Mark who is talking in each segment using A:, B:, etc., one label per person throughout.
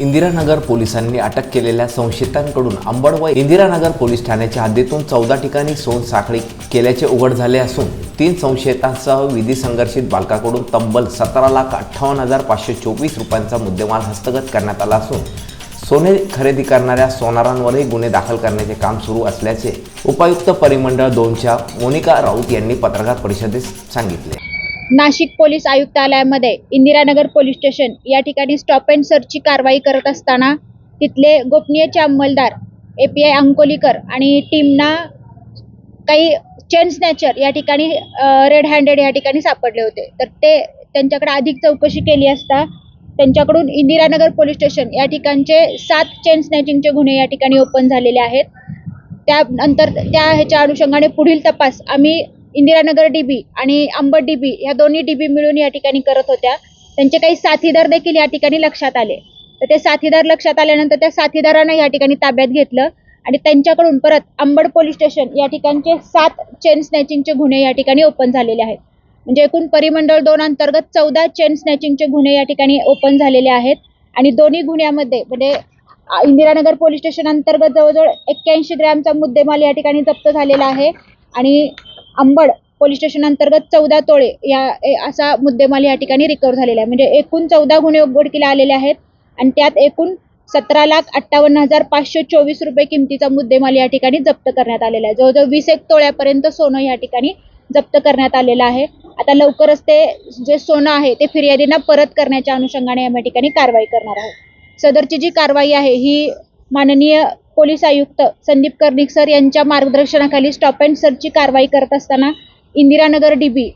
A: इंदिरानगर पोलिसांनी अटक केलेल्या संशयितांकडून अंबड व इंदिरानगर पोलीस ठाण्याच्या हद्दीतून चौदा ठिकाणी सोन साखळी केल्याचे उघड झाले असून तीन संशयितांसह विधी संघर्षित बालकाकडून तब्बल सतरा लाख अठ्ठावन्न हजार पाचशे चोवीस रुपयांचा मुद्देमाल हस्तगत करण्यात आला असून सोने खरेदी करणाऱ्या सोनारांवरही गुन्हे दाखल करण्याचे काम सुरू असल्याचे उपायुक्त परिमंडळ दोनच्या मोनिका राऊत यांनी पत्रकार परिषदेत सांगितले.
B: नाशिक पोलीस आयुक्तालयामध्ये इंदिरानगर पोलीस स्टेशन या ठिकाणी स्टॉप अँड सर्चची कारवाई करत असताना तिथले गोपनीयचे अंमलदार ए पी आय अंकोलीकर आणि टीमना काही चेन स्नॅचर या ठिकाणी रेड हँडेड या ठिकाणी सापडले होते. तर ते त्यांच्याकडे अधिक चौकशी केली असता त्यांच्याकडून इंदिरानगर पोलीस स्टेशन या ठिकाणचे सात चेन स्नॅचिंगचे गुन्हे या ठिकाणी ओपन झालेले आहेत. त्यानंतर त्या ह्याच्या अनुषंगाने पुढील तपास आम्ही इंदिरानगर डीबी आणि अंबड डीबी ह्या दोन्ही डीबी मिळून या ठिकाणी करत होत्या. त्यांचे काही साथीदार देखील या ठिकाणी लक्षात आले. तर ते साथीदार लक्षात आल्यानंतर त्या साथीदारांना या ठिकाणी ताब्यात घेतलं आणि त्यांच्याकडून परत अंबड पोलीस स्टेशन या ठिकाणचे सात चेन स्नॅचिंगचे गुन्हे या ठिकाणी ओपन झालेले आहेत. म्हणजे एकूण परिमंडळ दोन अंतर्गत चौदा चेन स्नॅचिंगचे गुन्हे या ठिकाणी ओपन झालेले आहेत आणि दोन्ही गुन्ह्यामध्ये म्हणजे इंदिरानगर पोलीस स्टेशन अंतर्गत जवळजवळ एक्क्याऐंशी ग्रॅमचा मुद्देमाल या ठिकाणी जप्त झालेला आहे आणि अंबड पोलीस स्टेशन अंतर्गत चौदा तोळे या ए- असा मुद्देमाल या ठिकाणी रिकवर झालेला आहे. म्हणजे एकूण चौदा गुन्हे उघडकीला आलेले आहेत आणि त्यात एकूण सतरा लाख अठ्ठावन्न हजार पाचशे चोवीस रुपये किमतीचा मुद्देमाल या ठिकाणी जप्त करण्यात आलेला आहे. जवळजवळ वीस एक तोळ्यापर्यंत सोनं या ठिकाणी जप्त करण्यात आलेलं आहे. आता लवकरच ते जे सोनं आहे ते फिर्यादींना परत करण्याच्या अनुषंगाने या ठिकाणी कारवाई करणार आहोत. सदरची जी कारवाई आहे ही माननीय पोलीस आयुक्त संदीप कर्णिक सर यांच्या मार्गदर्शनाखाली स्टॉप अँड सर्चची कारवाई करत असताना इंदिरानगर डीबी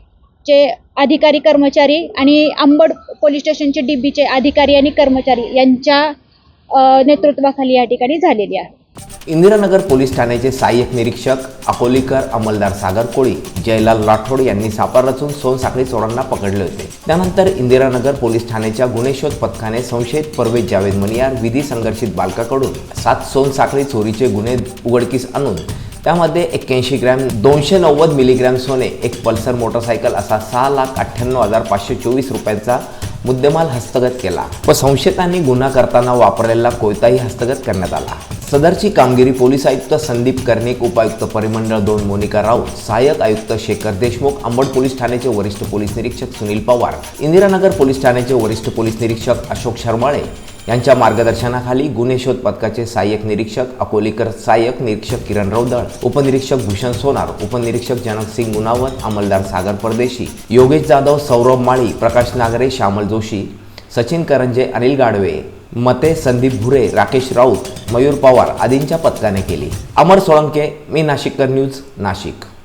B: चे अधिकारी कर्मचारी आणि अंबड पोलीस स्टेशनचे डीबीचे अधिकारी आणि कर्मचारी यांच्या नेतृत्वाखाली या ठिकाणी झालेली आहे.
A: इंदिरानगर पोलीस ठाण्याचे सहाय्यक निरीक्षक अकोलीकर अंमलदार सागर कोळी जयलाल राठोड यांनी सापळा रचून सोनसाखळी चोरांना पकडले होते. त्यानंतर इंदिरानगर पोलीस ठाण्याच्या गुन्हे शोध पथकाने संशयित परवेज जावेद मनियार विधी संघर्षित बालकाकडून सात सोनसाखळी चोरीचे गुन्हे उघडकीस आणून त्यामध्ये एक्क्याऐंशी ग्रॅम दोनशे नव्वद मिलीग्रॅम सोने एक पल्सर मोटरसायकल असा सहा लाख अठ्ठ्याण्णव हजार पाचशे चोवीस रुपयांचा मुद्देमाल हस्तगत केला व संशयितांनी गुन्हा करताना वापरलेला कोयताही हस्तगत करण्यात आला. सदरची कामगिरी पोलीस आयुक्त संदीप कर्णिक उपायुक्त परिमंडळ दोन मोनिका राऊत सहाय्यक आयुक्त शेखर देशमुख अंबड पोलीस ठाण्याचे वरिष्ठ पोलीस निरीक्षक सुनील पवार इंदिरानगर पोलीस ठाण्याचे वरिष्ठ पोलीस निरीक्षक अशोक शर्माळे यांच्या मार्गदर्शनाखाली गुन्हे शोध पथकाचे सहाय्यक निरीक्षक अकोलीकर सहाय्यक निरीक्षक किरण रौदळ उपनिरीक्षक भूषण सोनार उपनिरीक्षक जनक सिंग गुनावत अंमलदार सागर परदेशी योगेश जाधव सौरभ माळी प्रकाश नागरे श्यामल जोशी सचिन करंजे अनिल गाडवे मते संदीप भुरे राकेश राऊत मयूर पवार आदींच्या पथकाने केली. अमर सोळंके मी नाशिककर न्यूज नाशिक.